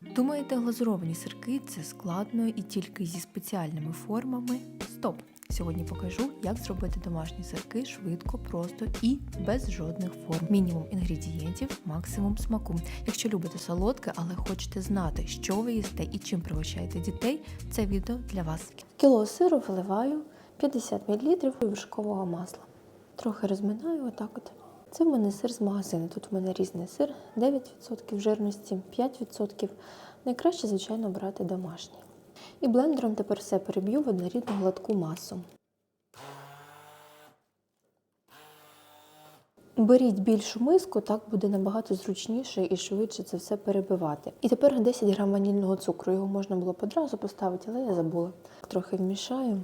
Думаєте, глазуровані сирки це складно і тільки зі спеціальними формами? Стоп! Сьогодні покажу, як зробити домашні сирки швидко, просто і без жодних форм. Мінімум інгредієнтів, максимум смаку. Якщо любите солодке, але хочете знати, що ви їсте і чим пригощаєте дітей, це відео для вас. Кіло сиру виливаю 50 мл вершкового масла. Трохи розминаю отак от. Це в мене сир з магазину. Тут в мене різний сир, 9% жирності, 5%. Найкраще, звичайно, брати домашній. І блендером тепер все переб'ю в однорідну гладку масу. Беріть більшу миску, так буде набагато зручніше і швидше це все перебивати. І тепер 10 грам ванільного цукру. Його можна було б одразу поставити, але я забула. Трохи вмішаю.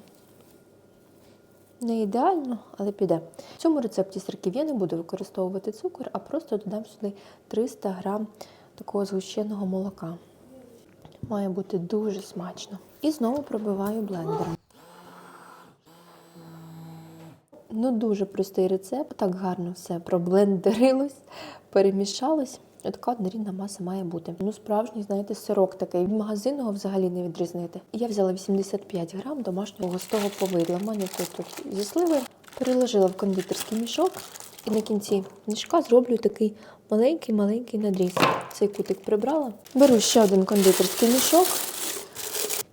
Не ідеально, але піде. В цьому рецепті сирків я не буду використовувати цукор, а просто додам сюди 300 грам такого згущеного молока. Має бути дуже смачно. І знову пробиваю блендером. Ну, дуже простий рецепт, так гарно все проблендерилось, перемішалось. Така однорідна маса має бути. Ну, справжній, знаєте, сирок такий. Від магазинного взагалі не відрізнити. Я взяла 85 грам домашнього густого повидла. У мене тут, тут зі сливи. Переложила в кондитерський мішок. І на кінці мішка зроблю такий маленький-маленький надріз. Цей кутик прибрала. Беру ще один кондитерський мішок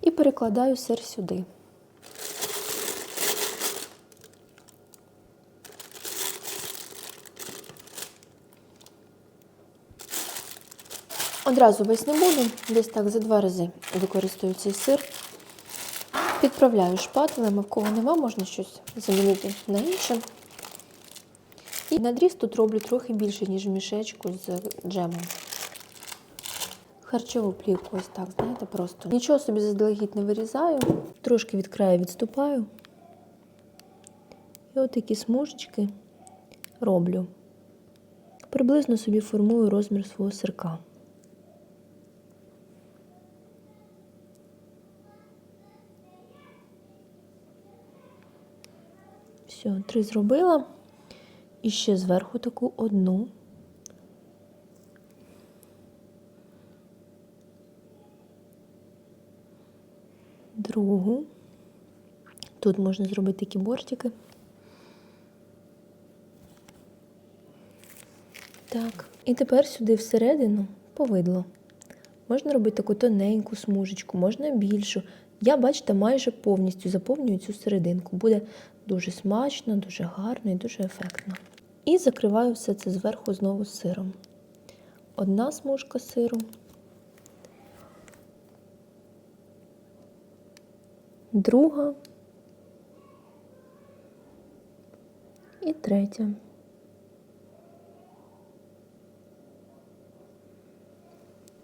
і перекладаю сир сюди. Одразу весь не буду, десь так за два рази використовую цей сир. Підправляю шпателем, а в кого нема, можна щось замінити на інше. І надріз тут роблю трохи більше, ніж в мішечку з джемом. Харчову плівку ось так, знаєте, просто. Нічого собі заздалегідь не вирізаю, трошки від краю відступаю. І от такі смужечки роблю. Приблизно собі формую розмір свого сирка. Все, три зробила. І ще зверху таку одну. Другу. Тут можна зробити такі бортики. Так. І тепер сюди всередину повидло. Можна робити таку тоненьку смужечку, можна більшу. Я, бачите, майже повністю заповнюю цю серединку. Буде дуже смачно, дуже гарно і дуже ефектно. І закриваю все це зверху знову сиром. Одна смужка сиру. Друга. І третя.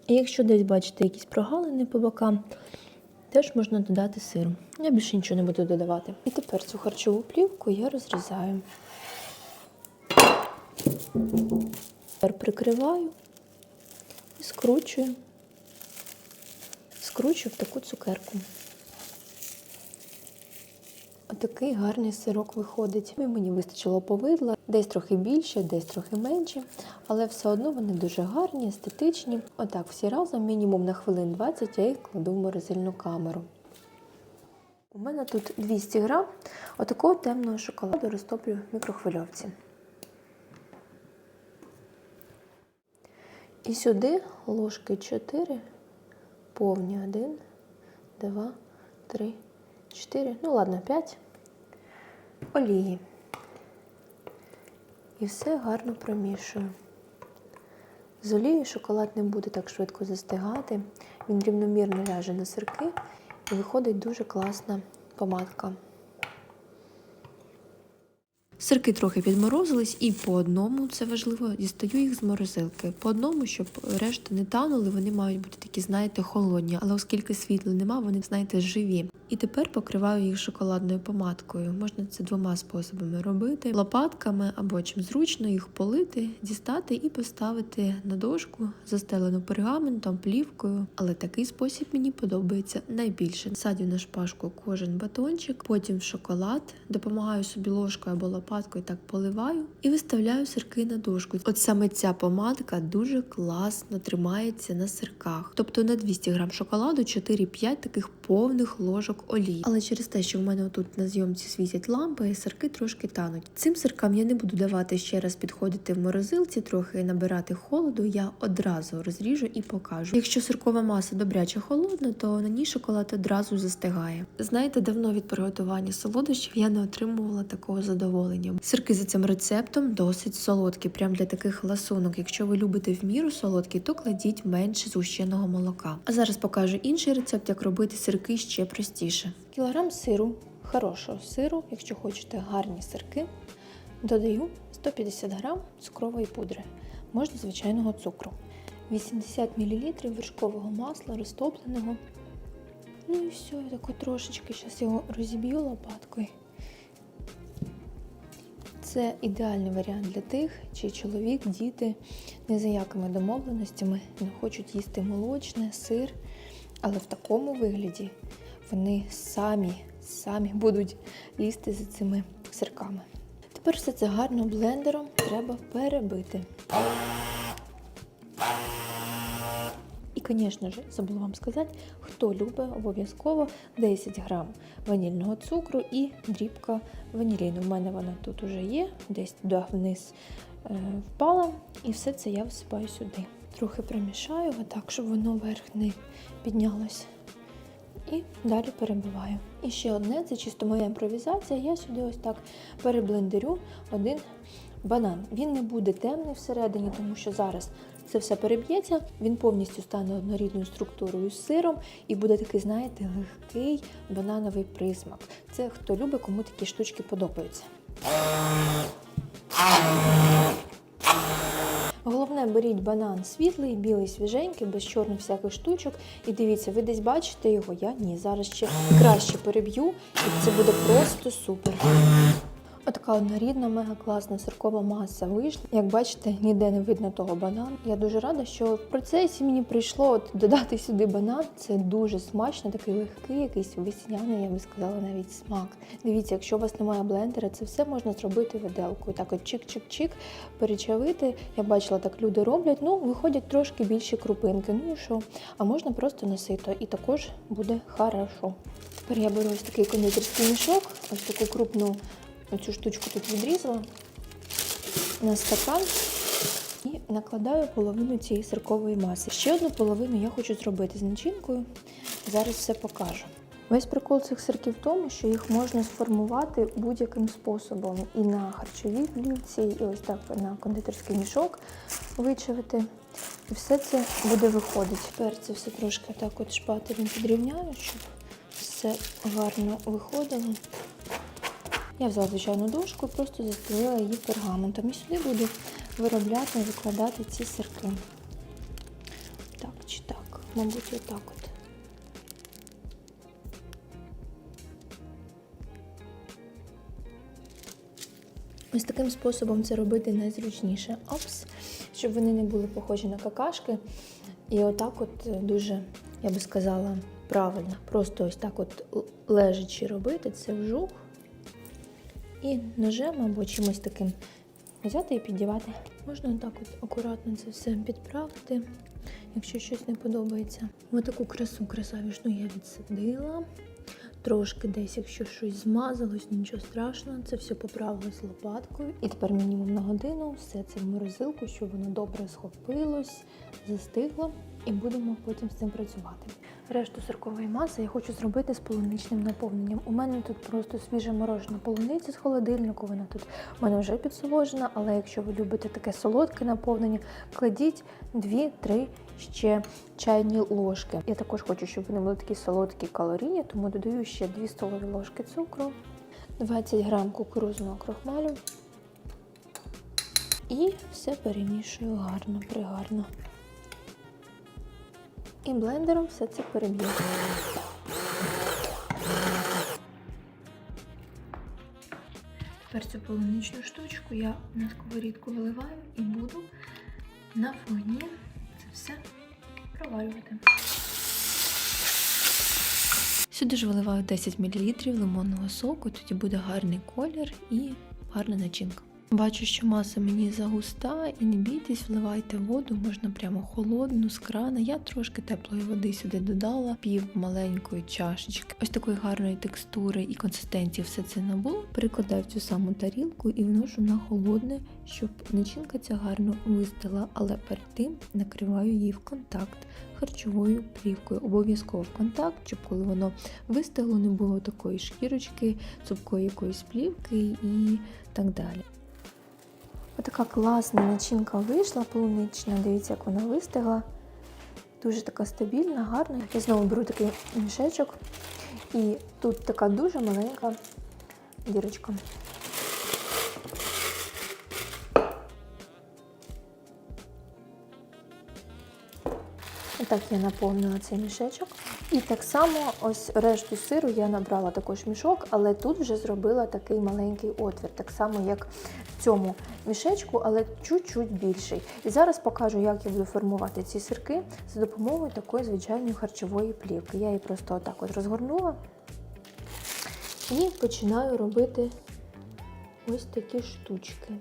І якщо десь бачите якісь прогалини по бокам, теж можна додати сиру. Я більше нічого не буду додавати. І тепер цю харчову плівку я розрізаю. Тепер прикриваю і скручую. Скручую в таку цукерку. Отакий гарний сирок виходить. Мені вистачило повидла, десь трохи більше, десь трохи менше, але все одно вони дуже гарні, естетичні. Отак всі разом, мінімум на хвилин 20 я їх кладу в морозильну камеру. У мене тут 200 грам отакого темного шоколаду розтоплю в мікрохвильовці. І сюди ложки 4, повні 1, 2, 3, 4, ну ладно, 5 олії. І все гарно промішую. З олією шоколад не буде так швидко застигати, він рівномірно ляже на сирки і виходить дуже класна помадка. Сирки трохи підморозились, і по одному, це важливо, дістаю їх з морозилки. По одному, щоб решта не танули, вони мають бути такі, знаєте, холодні. Але оскільки світла нема, вони, знаєте, живі. І тепер покриваю їх шоколадною помадкою. Можна це двома способами робити: лопатками або чим зручно їх полити, дістати і поставити на дошку, застелену пергаментом, плівкою. Але такий спосіб мені подобається найбільше. Садю на шпажку кожен батончик, потім в шоколад, допомагаю собі ложкою або лопаткою, так поливаю і виставляю сирки на дошку. От саме ця помадка дуже класно тримається на сирках. Тобто на 200 грам шоколаду 4-5 таких повних ложок олії. Але через те, що в мене тут на зйомці світять лампи, сирки трошки тануть. Цим сиркам я не буду давати ще раз підходити в морозилці, трохи набирати холоду. Я одразу розріжу і покажу. Якщо сиркова маса добряче холодна, то на ній шоколад одразу застигає. Знаєте, давно від приготування солодощів я не отримувала такого задоволення. Сирки за цим рецептом досить солодкі, прям для таких ласунок. Якщо ви любите в міру солодкі, то кладіть менше згущеного молока. А зараз покажу інший рецепт, як робити сирки ще простіше. Кілограм сиру, хорошого сиру, якщо хочете гарні сирки, додаю 150 грам цукрової пудри, можна звичайного цукру, 80 мл вершкового масла розтопленого. Ну і все, я тако трошечки зараз його розіб'ю лопаткою. Це ідеальний варіант для тих, чий чоловік, діти ні за якими домовленостями не хочуть їсти молочне, сир, але в такому вигляді вони самі, самі будуть лізти за цими сирками. Тепер все це гарно блендером треба перебити. І, звісно ж, забула вам сказати, хто любить обов'язково 10 грам ванільного цукру і дрібка ваніліну. У мене вона тут уже є, десь туди вниз е, впала. І все це я всипаю сюди. Трохи примішаю так, щоб воно вверх не піднялось. І далі перебиваю. І ще одне, це чисто моя імпровізація. Я сюди ось так переблендерю один банан. Він не буде темний всередині, тому що зараз це все переб'ється, він повністю стане однорідною структурою з сиром і буде такий, знаєте, легкий банановий присмак. Це хто любить, кому такі штучки подобаються. Беріть банан світлий, білий, свіженький, без чорних всяких штучок. І дивіться, ви десь бачите його, я ні. Зараз ще краще переб'ю, і це буде просто супер. Отака однорідна, мега класна сиркова маса вийшла. Як бачите, ніде не видно того банану. Я дуже рада, що в процесі мені прийшло от додати сюди банан. Це дуже смачно, такий легкий, якийсь весняний, я би сказала, навіть смак. Дивіться, якщо у вас немає блендера, це все можна зробити виделкою. Так от чик-чик-чик, перечавити. Я бачила, так люди роблять. Ну, виходять трошки більші крупинки. Ну і що? А можна просто на сито, і також буде хорошо. Тепер я беру ось такий кондитерський мішок, ось таку крупну. Оцю штучку тут відрізала на стакан і накладаю половину цієї сиркової маси. Ще одну половину я хочу зробити з начинкою. Зараз все покажу. Весь прикол цих сирків в тому, що їх можна сформувати будь-яким способом. І на харчовій плівці, і ось так на кондитерський мішок вичавити. І все це буде виходити. Тепер це все трошки так от шпателем підрівняю, щоб все гарно виходило. Я взяла звичайну дошку і просто застелила її пергаментом. І сюди буду виробляти викладати ці сирки. Так чи так? Мабуть, отак от. Ось таким способом це робити найзручніше. Опс, щоб вони не були похожі на какашки. І отак от дуже, я би сказала, правильно. Просто ось так от лежачи робити, це вжух. І ножем або чимось таким взяти і піддівати. Можна так от акуратно це все підправити, якщо щось не подобається. Ось таку красу красавішну я відсадила. Трошки десь, якщо щось змазалось, нічого страшного, це все поправилось лопаткою. І тепер мінімум на годину все це в морозилку, щоб воно добре схопилось, застигло, і будемо потім з цим працювати. Решту сиркової маси я хочу зробити з полуничним наповненням. У мене тут просто свіжа морожена полуниця з холодильнику. Вона тут у мене вже підсоложена, але якщо ви любите таке солодке наповнення, кладіть 2-3 ще чайні ложки. Я також хочу, щоб вони були такі солодкі калорійні, тому додаю ще 2 столові ложки цукру, 20 грам кукурузного крохмалю. І все перемішую гарно, пригарно і блендером все це переб'ю. Тепер цю полуничну штучку я на сковорідку виливаю і буду на вогні це все провалювати. Сюди ж виливаю 10 мл лимонного соку, тоді буде гарний колір і гарна начинка. Бачу, що маса мені загуста, і не бійтесь, вливайте воду, можна прямо холодну з крана. Я трошки теплої води сюди додала, пів маленької чашечки. Ось такої гарної текстури і консистенції все це набуло. Перекладаю в цю саму тарілку і вношу на холодне, щоб начинка ця гарно вистила, але перед тим накриваю її в контакт харчовою плівкою. Обов'язково в контакт, щоб коли воно вистигло, не було такої шкірочки, цупкої якоїсь плівки і так далі. Отака класна начинка вийшла, полунична. Дивіться, як вона вистигла. Дуже така стабільна, гарна. Я знову беру такий мішечок. І тут така дуже маленька дірочка. Отак я наповнила цей мішечок. І так само ось решту сиру я набрала також мішок, але тут вже зробила такий маленький отвір, так само як цьому мішечку, але чуть-чуть більший. І зараз покажу, як я буду формувати ці сирки за допомогою такої звичайної харчової плівки. Я її просто отак от розгорнула і починаю робити ось такі штучки.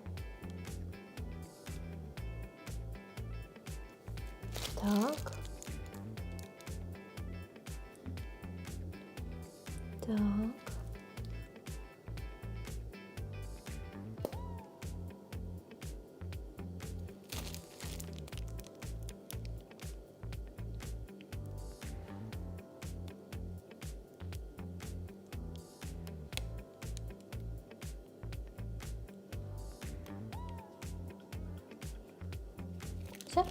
Так. Так. Все.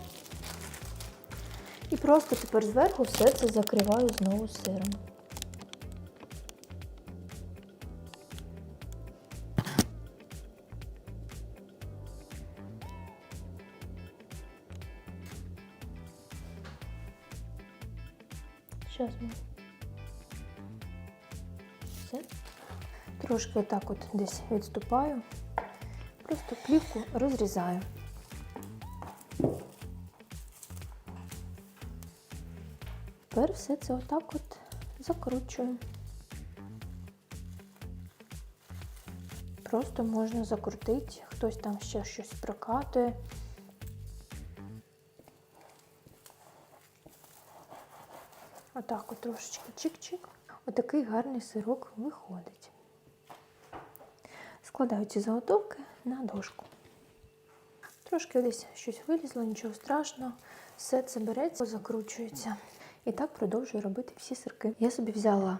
І просто тепер зверху все це закриваю знову сиром. Зараз ми. Все. Трошки отак от десь відступаю. Просто плівку розрізаю. Тепер все це отак от закручую. Просто можна закрутити, хтось там ще щось прокатує. Отак от трошечки чик-чик. Отакий гарний сирок виходить. Складаю ці заготовки на дошку. Трошки десь щось вилізло, нічого страшного. Все це береться, закручується. І так продовжую робити всі сирки. Я собі взяла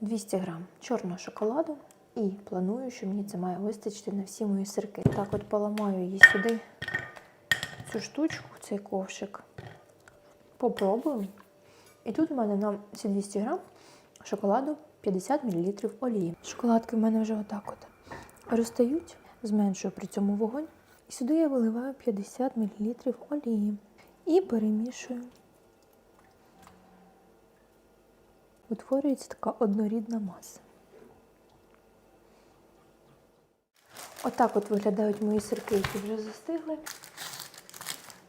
200 грам чорного шоколаду і планую, що мені це має вистачити на всі мої сирки. Так от поламаю її сюди, цю штучку, цей ковшик. Попробую. І тут у мене на ці 200 грам шоколаду 50 мл олії. Шоколадки в мене вже отак от розстають, зменшую при цьому вогонь. І сюди я виливаю 50 мл олії і перемішую. Утворюється така однорідна маса. Отак от виглядають мої сирки, які вже застигли.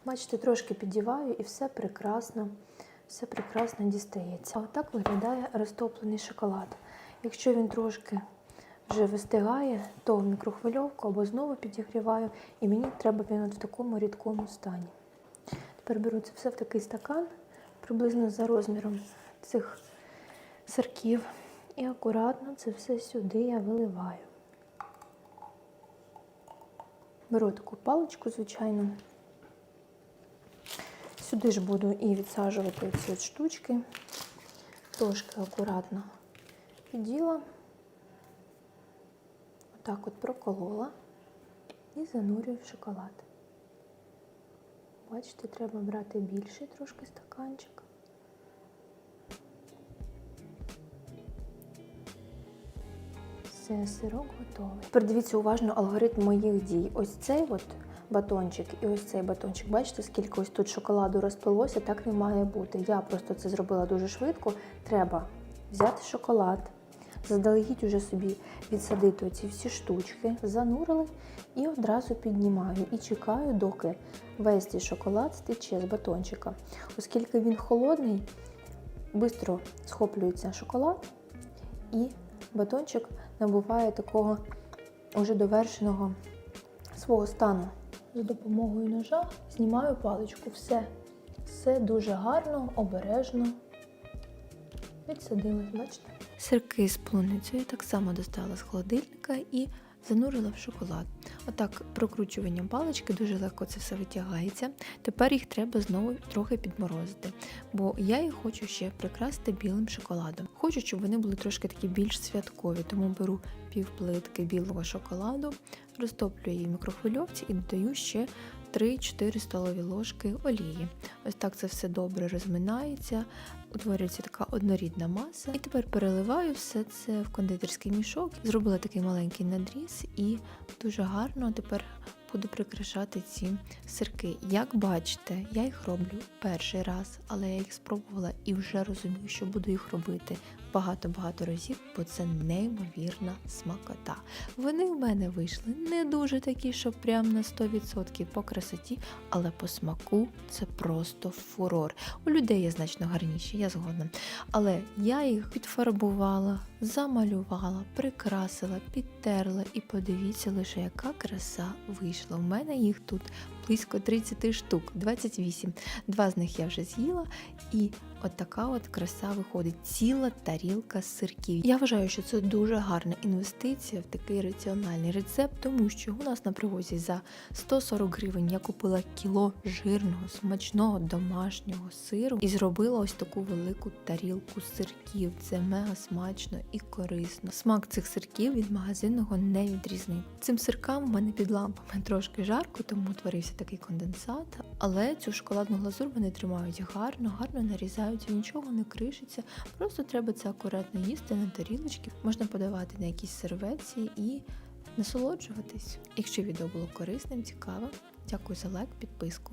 Бачите, трошки піддіваю і все прекрасно, все прекрасно дістається. А отак виглядає розтоплений шоколад. Якщо він трошки вже вистигає, то в мікрохвильовку або знову підігріваю, і мені треба він от в такому рідкому стані. Тепер беру це все в такий стакан, приблизно за розміром цих сирків, і акуратно це все сюди я виливаю. Беру таку паличку, звичайно. Сюди ж буду і відсаджувати ці от штучки. Трошки акуратно піділа. Отак от проколола і занурюю в шоколад. Бачите, треба брати більший трошки стаканчик. Сирок готовий. Тепер дивіться уважно алгоритм моїх дій. Ось цей от батончик і ось цей батончик. Бачите, скільки ось тут шоколаду розпилося, так не має бути. Я просто це зробила дуже швидко. Треба взяти шоколад, заздалегідь уже собі відсадити оці всі штучки, занурили і одразу піднімаю і чекаю, доки весь цей шоколад стече з батончика. Оскільки він холодний, швидко схоплюється шоколад, і батончик набуває такого уже довершеного свого стану. За допомогою ножа знімаю паличку. Все. Все дуже гарно, обережно. Відсадили, бачите? Сирки з полуницею так само достала з холодильника і занурила в шоколад. Отак прокручуванням палички дуже легко це все витягається. Тепер їх треба знову трохи підморозити, бо я їх хочу ще прикрасити білим шоколадом. Хочу, щоб вони були трошки такі більш святкові, тому беру півплитки білого шоколаду, розтоплюю її в мікрохвильовці і додаю ще 3-4 столові ложки олії. Ось так це все добре розминається, утворюється така однорідна маса. І тепер переливаю все це в кондитерський мішок. Зробила такий маленький надріз і дуже гарно тепер буду прикрашати ці сирки. Як бачите, я їх роблю перший раз, але я їх спробувала і вже розумію, що буду їх робити багато-багато разів, бо це неймовірна смакота. Вони в мене вийшли не дуже такі, що прям на 100% по красоті, але по смаку це просто фурор. У людей є значно гарніші, я згодна. Але я їх підфарбувала, замалювала, прикрасила, підтерла і подивіться лише, яка краса вийшла. У мене їх тут близько 30 штук, 28. Два з них я вже з'їла, і от така от краса виходить. Ціла тарілка сирків. Я вважаю, що це дуже гарна інвестиція в такий раціональний рецепт, тому що у нас на привозі за 140 гривень я купила кіло жирного, смачного домашнього сиру і зробила ось таку велику тарілку сирків. Це мега смачно і корисно. Смак цих сирків від магазинного не відрізний. Цим сиркам в мене під лампами трошки жарко, тому утворився такий конденсат. Але цю шоколадну глазур вони тримають гарно, гарно нарізаються, нічого не кришиться. Просто треба це акуратно їсти на тарілочки. Можна подавати на якісь серветці і насолоджуватись. Якщо відео було корисним, цікавим, дякую за лайк, підписку.